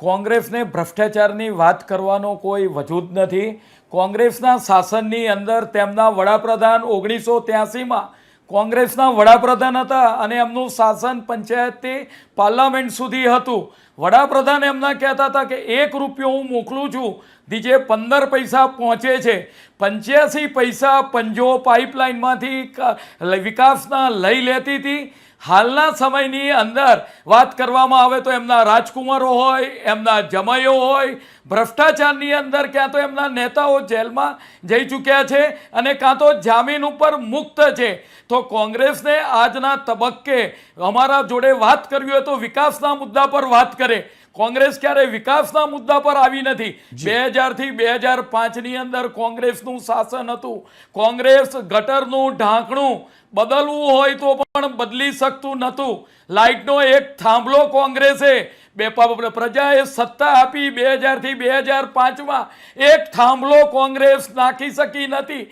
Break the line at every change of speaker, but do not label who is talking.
કોંગ્રેસને ભ્રષ્ટાચારની વાત કરવાનો કોઈ વજૂદ નથી. કોંગ્રેસના શાસનની અંદર તેમના વડાપ્રધાન ઓગણીસો ત્યાસીમાં કોંગ્રેસના વડાપ્રધાન હતા અને એમનું શાસન પંચાયતથી પાર્લામેન્ટ સુધી હતું. વડાપ્રધાન એમના કહેતા હતા કે, એક રૂપિયો હું મોકલું છું જે પંદર પૈસા પહોંચે છે. પંચ્યાસી પૈસા પંજો પાઇપલાઇનમાંથી વિકાસના લઈ લેતી હતી. હાલના સમયની અંદર વાત કરવામાં આવે તો એમના રાજકુમારો હોય એમના જમાઈઓ હોય ભ્રષ્ટાચારની અંદર ક્યાં તો એમના નેતાઓ જેલમાં જઈ ચૂક્યા છે અને કાં તો જામીન ઉપર મુક્ત છે. તો કોંગ્રેસને આજના તબક્કે અમારા જોડે વાત કરવી હોય તો વિકાસના મુદ્દા પર વાત કરે. કોંગ્રેસ ક્યારે વિકાસના મુદ્દા પર આવી નથી? બે હજારથી બે હજાર પાંચની અંદર કોંગ્રેસનું શાસન હતું. કોંગ્રેસ ગટરનું ઢાંકણું બદલવું હોય તો પણ બદલી શકતું નહોતું. લાઇટનો એક થાંભલો કોંગ્રેસે. બે પ્રજાએ સત્તા આપી બે હજારથી બે હજાર પાંચમાં. એક થાંભલો કોંગ્રેસ નાખી શકી નથી